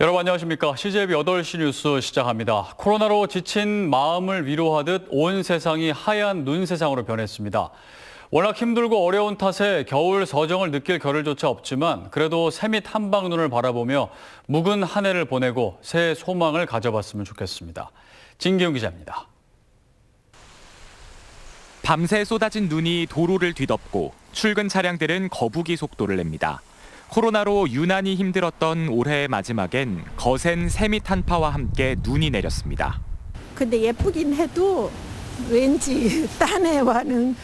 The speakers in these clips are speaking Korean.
여러분 안녕하십니까. CJB 8시 뉴스 시작합니다. 코로나로 지친 마음을 위로하듯 온 세상이 하얀 눈 세상으로 변했습니다. 워낙 힘들고 어려운 탓에 겨울 서정을 느낄 겨를조차 없지만 그래도 새밑 한방 눈을 바라보며 묵은 한 해를 보내고 새해 소망을 가져봤으면 좋겠습니다. 진기훈 기자입니다. 밤새 쏟아진 눈이 도로를 뒤덮고 출근 차량들은 거북이 속도를 냅니다. 코로나로 유난히 힘들었던 올해의 마지막엔 거센 새밑 한파와 함께 눈이 내렸습니다. 근데 예쁘긴 해도 왠지 딴 해와는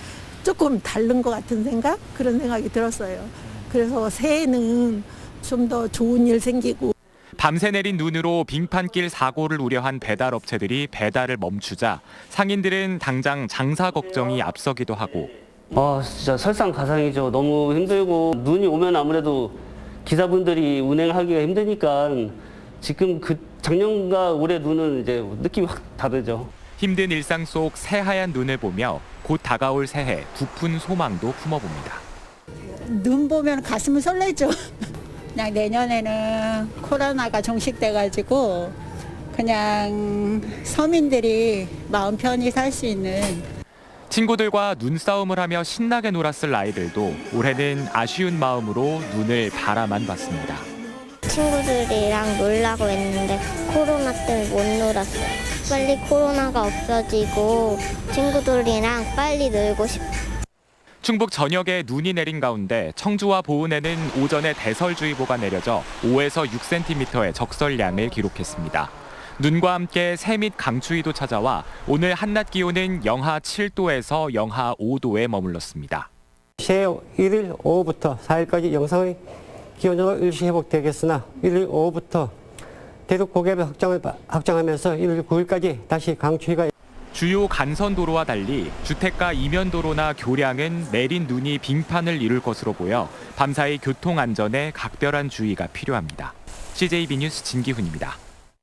조금 다른 것 같은 생각? 그런 생각이 들었어요. 그래서 새해는 좀 더 좋은 일 생기고 밤새 내린 눈으로 빙판길 사고를 우려한 배달 업체들이 배달을 멈추자 상인들은 당장 장사 걱정이 앞서기도 하고 아 진짜 설상가상이죠. 너무 힘들고 눈이 오면 아무래도 기사분들이 운행하기가 힘드니까 지금 그 작년과 올해 눈은 이제 느낌이 확 다르죠. 힘든 일상 속 새하얀 눈을 보며 곧 다가올 새해 부푼 소망도 품어봅니다. 눈 보면 가슴이 설레죠. 그냥 내년에는 코로나가 종식돼가지고 그냥 서민들이 마음 편히 살 수 있는 친구들과 눈싸움을 하며 신나게 놀았을 아이들도 올해는 아쉬운 마음으로 눈을 바라만 봤습니다. 친구들이랑 놀라고 했는데 코로나 때문에 못 놀았어요. 빨리 코로나가 없어지고 친구들이랑 빨리 놀고 싶어요. 충북 전역에 눈이 내린 가운데 청주와 보은에는 오전에 대설주의보가 내려져 5에서 6cm의 적설량을 기록했습니다. 눈과 함께 새밑 강추위도 찾아와 오늘 한낮 기온은 영하 7도에서 영하 5도에 머물렀습니다. 새해 1일 오후부터 4일까지 영상의 기온으로 일시 회복되겠으나 1일 오후부터 대륙 고개를 확장을, 확장하면서 1일 9일까지 다시 강추위가 주요 간선도로와 달리 주택가 이면도로나 교량은 내린 눈이 빙판을 이룰 것으로 보여 밤사이 교통 안전에 각별한 주의가 필요합니다. CJB 뉴스 진기훈입니다.